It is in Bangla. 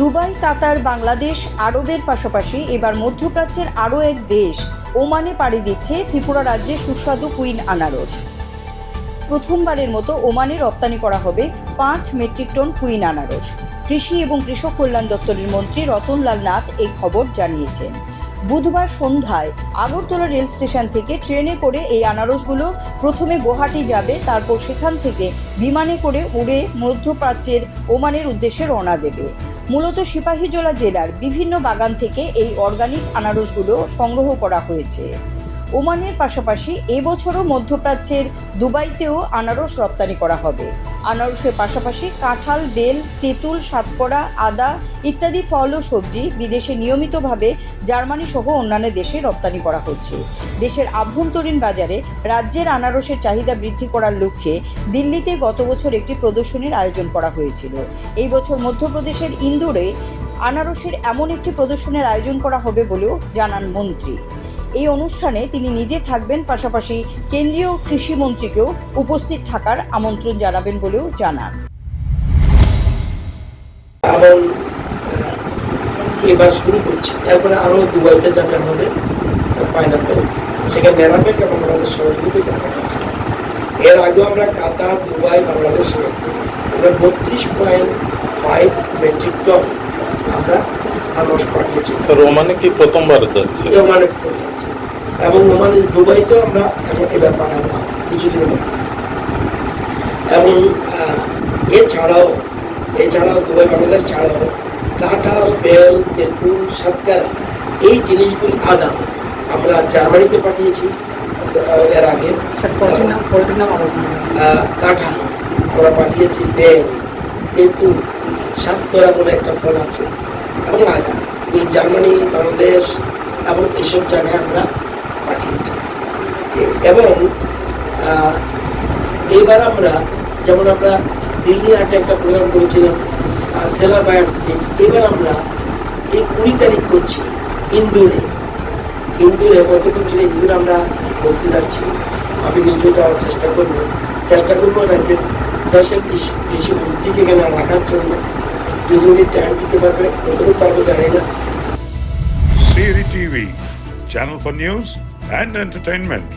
দুবাই, কাতার, বাংলাদেশ, আরবের পাশাপাশি এবার মধ্যপ্রাচ্যের আরও এক দেশ, ওমানে পাড়ি দিচ্ছে ত্রিপুরা রাজ্যে সুস্বাদু কুইন আনারস। প্রথমবারের মতো ওমানে রপ্তানি করা হবে পাঁচ মেট্রিক টন কুইন আনারস। কৃষি এবং কৃষক কল্যাণ দপ্তরের মন্ত্রী রতনলাল নাথ এই খবর জানিয়েছেন। বুধবার সন্ধ্যায় আগরতলা রেল স্টেশন থেকে ট্রেনে করে এই আনারসগুলো প্রথমে গুয়াহাটি যাবে, তারপর সেখান থেকে বিমানে করে উড়ে মধ্যপ্রাচ্যের ওমানের উদ্দেশ্যে রওনা দেবে। মূলত সিপাহীজলা জেলার বিভিন্ন বাগান থেকে এই অর্গানিক আনারসগুলো সংগ্রহ করা হয়েছে। ওমানের পাশাপাশি এবছরও মধ্যপ্রাচ্যের দুবাইতেও আনারস রপ্তানি করা হবে। আনারসের পাশাপাশি কাঁঠাল, বেল, তেঁতুল, সাতকড়া, আদা ইত্যাদি ফল ও সবজি বিদেশে নিয়মিতভাবে জার্মানি সহ অন্যান্য দেশে রপ্তানি করা হচ্ছে। দেশের আভ্যন্তরীণ বাজারে রাজ্যের আনারসের চাহিদা বৃদ্ধি করার লক্ষ্যে দিল্লিতে গত বছর একটি প্রদর্শনীর আয়োজন করা হয়েছিল। এই বছর মধ্যপ্রদেশের ইন্দোরে আনারসের এমন একটি প্রদর্শনের আয়োজন করা হবে বলেও জানান মন্ত্রী। এই অনুষ্ঠানে তিনি নিজে থাকবেন, পাশাপাশি কেন্দ্রীয় কৃষিমন্ত্রীকেও উপস্থিত থাকার আমন্ত্রণ জানাবেন বলেও জানান। এবার শুরু করছি। তারপরে আরও দুবাইতে যাবে আমাদের পাইনাপেল সেখানে মেরামেক এবং আমাদের সহযোগিতা দেখা যাচ্ছে। এর আগেও আমরা কাতার, দুবাই, বাংলাদেশে আমরা বত্রিশ পয়েন্ট ফাইভ মেট্রিক টন আমরা আনারস পাঠিয়েছি স্যার ওমানে কি প্রথমবার যাচ্ছে? ওমানে করে যাচ্ছে। এবং ওমানে দুবাইতেও আমরা এখন এবার পাঠাবো কিছুদিনের মধ্যে এবং এছাড়াও এছাড়াও দুবাই বাংলাদেশ ছাড়াও কাঁঠাল বেল তেঁতুল সাতকারা এই জিনিসগুলি আদা আমরা জার্মানিতে পাঠিয়েছি এর আগে। কাঁঠাল আমরা পাঠিয়েছি বেল। তেঁতুল সাতকরা বলে একটা ফল আছে। এবং আদা জার্মানি, বাংলাদেশ এবং এইসব জায়গায় আমরা পাঠিয়েছি। এবং এইবার আমরা যেমন আমরা দিল্লি হাটে একটা প্রোগ্রাম করেছিলাম সেলার বায়ার স্কিম এবার আমরা এই কুড়ি তারিখ করছি ইন্দোরে। ইন্দোরে মধ্যপ্রদেশের ইন্দোরে আমরা করতে যাচ্ছি। আমি নিজেও যাওয়ার চেষ্টা করব। চেষ্টা করব রাজ্যের দেশের কৃষি কৃষি মন্ত্রীকে এখানে রাখার জন্য যদি উনি টাইম দিতে পারবে কতটুকু পারবো জানি না Siri TV, channel for news and entertainment.